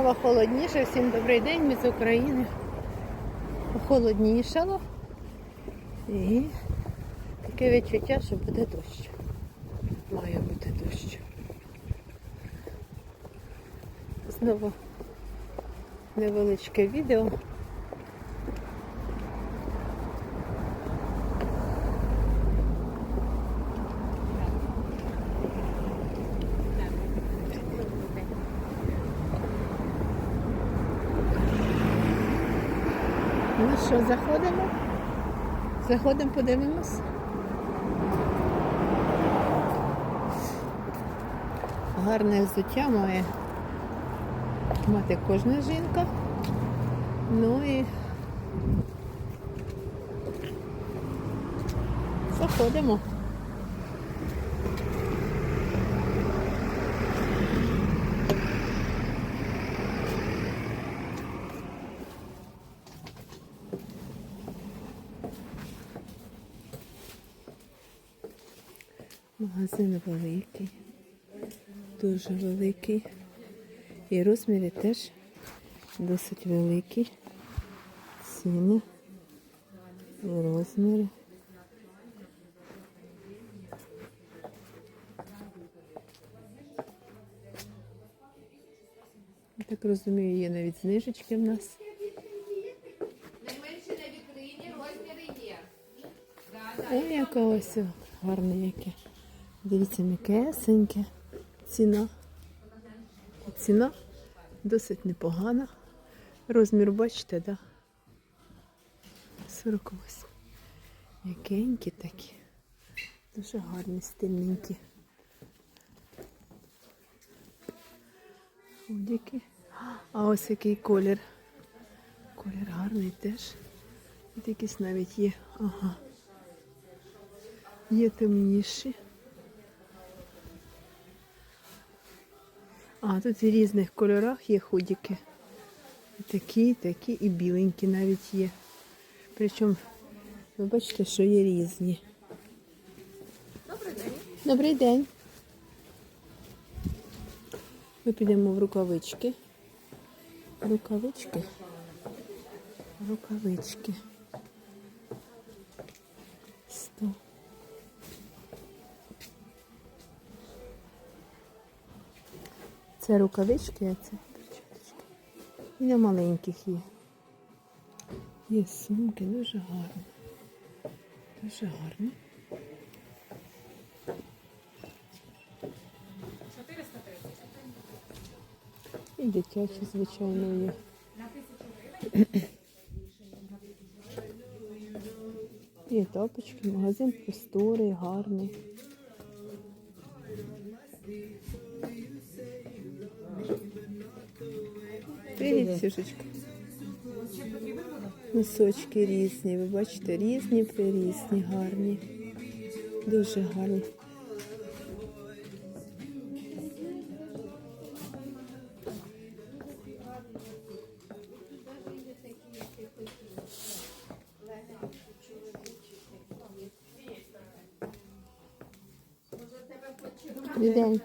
Стало холодніше, всім добрий день, ми з України. Холоднішало. І таке відчуття, що буде дощ. Має бути дощ. Знову невеличке відео. Ну що, заходимо? Заходимо, подивимось. Гарне взуття має мати кожна жінка. Ну і заходимо. Магазин великий, дуже великий. І розміри теж досить великі. Ціни і розміри. Я так розумію, є навіть знижечки в нас. Найменше розміри є. Ой, яке ось гарне яке. Дивіться, м'якесеньке. Ціна. Ціна досить непогана. Розмір, бачите, да? 48. М'якенькі такі. Дуже гарні, стильненькі. Худіки. А ось який колір. Колір гарний теж. Тут якісь навіть є. Ага. Є темніші. А, тут в різних кольорах є худіки. І такі, такі, і біленькі навіть є. Причому, ви бачите, що є різні. Добрий день. Добрий день. Ми підемо в рукавички. Рукавички. Рукавички. Це рукавички, а це перчаточки. І на маленьких є. Є сумки, дуже гарні. Дуже гарні. 430. І дитячі, звичайно, є. І топочки, магазин просторий, гарний. Сюшечка. Носочки різні, ви бачите, різні, прирізні, гарні. Дуже гарні. День.